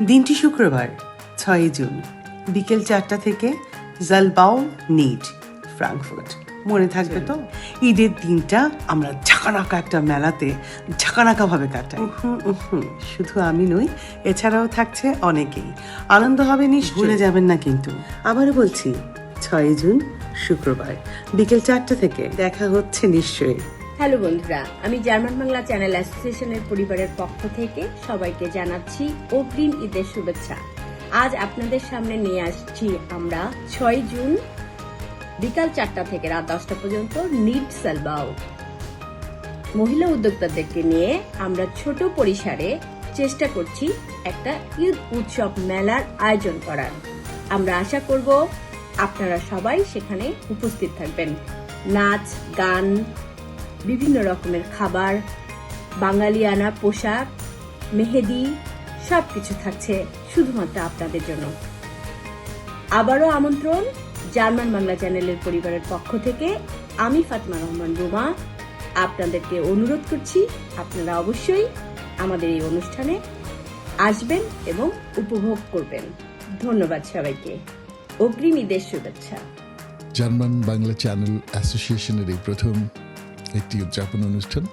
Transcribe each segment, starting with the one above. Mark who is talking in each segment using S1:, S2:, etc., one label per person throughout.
S1: দিনটি শুক্রবার ছয়ই জুন বিকেল চারটা থেকে জালবাও নিট ফ্রাঙ্কফুর্ট। মনে থাকবে তো? ঈদের দিনটা আমরা ঝাঁকানাকা একটা মেলাতে ঝাঁকানাকা ভাবে কাটাই শুধু আমি নই এছাড়াও থাকছে অনেকেই। আনন্দ হবে নিশ্চয় ভুলে যাবেন না কিন্তু। আবারও বলছি ছয়ই জুন শুক্রবার বিকেল চারটা থেকে দেখা হচ্ছে নিশ্চয়ই।
S2: হ্যালো বন্ধুরা, আমি জার্মান বাংলা চ্যানেল অ্যাসোসিয়েশনের পরিবারের পক্ষ থেকে সবাইকে জানাচ্ছি অগ্রিম ঈদের শুভেচ্ছা। আজ আপনাদের সামনে নিয়ে আসছি আমরা ছয় জুন বিকাল চারটা থেকে রাত দশটা পর্যন্ত নিট সালবাও। মহিলা উদ্যোক্তাদেরকে নিয়ে আমরা ছোট পরিসরে চেষ্টা করছি একটা ঈদ উৎসব মেলার আয়োজন করার। আমরা আশা করব আপনারা সবাই সেখানে উপস্থিত থাকবেন। নাচ, গান বিভিন্ন রকমের খাবার, বাঙালিয়ানা পোশাক, মেহেদি সব কিছু থাকছে শুধুমাত্র আপনাদের জন্য। আবারও আমন্ত্রণ জার্মান বাংলা চ্যানেলের পরিবারের পক্ষ থেকে, আমি ফাতমা রহমান রুমা। আপনাদেরকে অনুরোধ করছি, আপনারা অবশ্যই আমাদের এই অনুষ্ঠানে আসবেন এবং উপভোগ করবেন। ধন্যবাদ সবাইকে। অগ্রিম ঈদের শুভেচ্ছা।
S3: জার্মান বাংলা চ্যানেল অ্যাসোসিয়েশনের এই প্রথম একটি উদযাপন অনুষ্ঠান।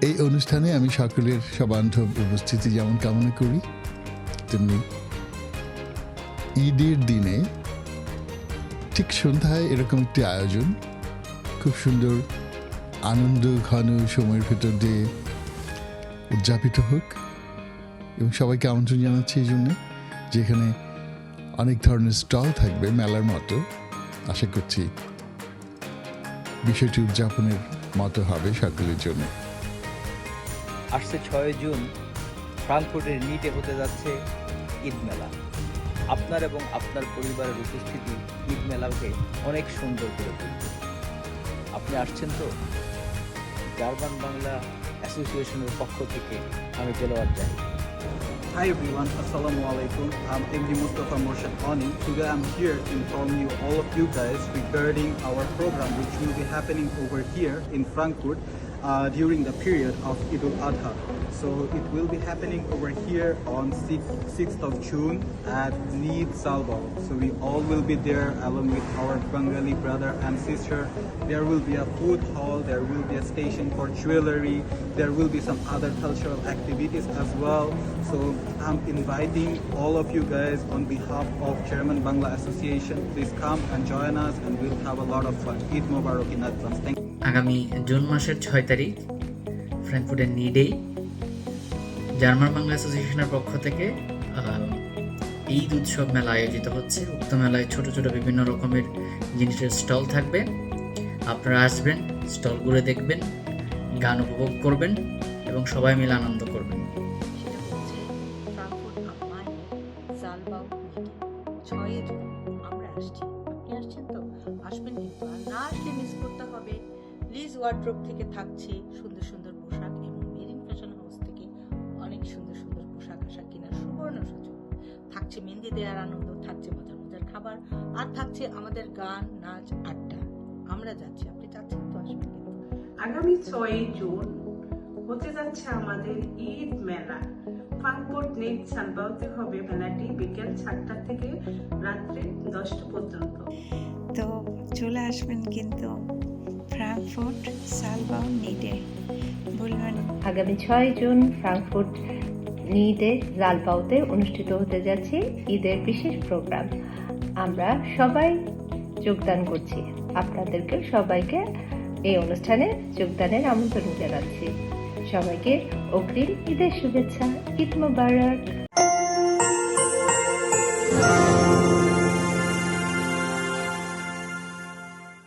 S3: এই অনুষ্ঠানে আমি সকলের সবান্ধব উপস্থিতি যেমন কামনা করি, তেমনি ঈদের দিনে ঠিক সন্ধ্যায় এরকম একটি আয়োজন। খুব সুন্দর, আনন্দ, ঘন সময়ের ভেতর দিয়ে উদযাপিত হোক। এবং সবাইকে আমন্ত্রণ জানাচ্ছি এই জন্যে, যেখানে অনেক ধরনের স্টল থাকবে মেলার মতো। আশা করছি বিষয়টি উদযাপনের মতো হবে সকলের জন্য।
S4: আসছে ছয় জুন ফ্রাঙ্কফুর্টের নিটে হতে যাচ্ছে ঈদ মেলা। আপনার এবং আপনার পরিবারের উপস্থিতি ঈদ মেলাকে অনেক সুন্দর করে তুলবে। আপনি আসছেন তো? জার্মান বাংলা অ্যাসোসিয়েশনের পক্ষ থেকে আমি দেলোয়ার যাই
S5: Hi everyone, Assalamu alaikum. I'm MD Mustafa Morshad Ani. Today I'm here to inform you all of you guys regarding our program which will be happening over here in Frankfurt uh, during the period of Eid al-Adha. So it will be happening over here on 6th, 6th of June at Need Salva. So we all will be there along with our Bengali brother and sister. There will be a food hall, there will be a station for jewelry, there will be some other cultural activities as well. So I'm inviting all of you guys on behalf of German Bangla Association. Please come and join us and we'll have a lot of fun. Eid Mubarak in advance. Thank you.
S6: আগামী June মাসের ছয় তারিখ, ফ্র্যাঙ্কফুর্টের নিডেই German Bangla অ্যাসোসিয়েশনের পক্ষ থেকে ঈদ উৎসব মেলা আয়োজিত হচ্ছে। উক্ত মেলায় ছোট ছোট বিভিন্ন রকমের জিনিসের স্টল থাকবে। আপনারা আসবেন, স্টল ঘুরে দেখবেন, গান উপভোগ করবেন এবং সবাই মিলে আনন্দ করবেন।
S7: আমরা আসছি। আপনি আসছেন তো? আসবেন কিন্তু আর না আসলে ওয়ার্ড্রোপ থেকে থাকছে সুন্দর সুন্দর পোশাক এবং মেরিন ফ্যাশন হাউস থেকে অনেক সুন্দর সুন্দর পোশাক আশাক কেনার সুবর্ণ সুযোগ। থাকছে মেহেন্দি দেওয়ার আনন্দ থাকছে মজার মজার খাবার আর থাকছে আমাদের গান নাচ আড্ডা। আমরা যাচ্ছি আপনি যাচ্ছেন তো আসবেন কিন্তু।
S8: আগামী ছয়ই জুন হতে যাচ্ছে আমাদের ঈদ মেলা। ফ্রাঙ্কফুর্ট নেট সালবাউতে হবে মেলাটি বিকেল চারটা থেকে রাত্রে দশটা পর্যন্ত।
S9: তো চলে আসবেন কিন্তু ফ্রাঙ্কফুর্ট সালবাউ নিডে। বলবেন?
S2: আগামী ছয় জুন ফ্রাঙ্কফুর্ট নিডে জালপাউতে অনুষ্ঠিত হতে যাচ্ছে ঈদের বিশেষ প্রোগ্রাম। আমরা সবাই যোগদান করছি। আপনাদেরকে সবাইকে এই অনুষ্ঠানে যোগদানের আমন্ত্রণ জানাচ্ছি। সবাইকে অগ্রিম ঈদের শুভেচ্ছা, ঈদ মোবারক।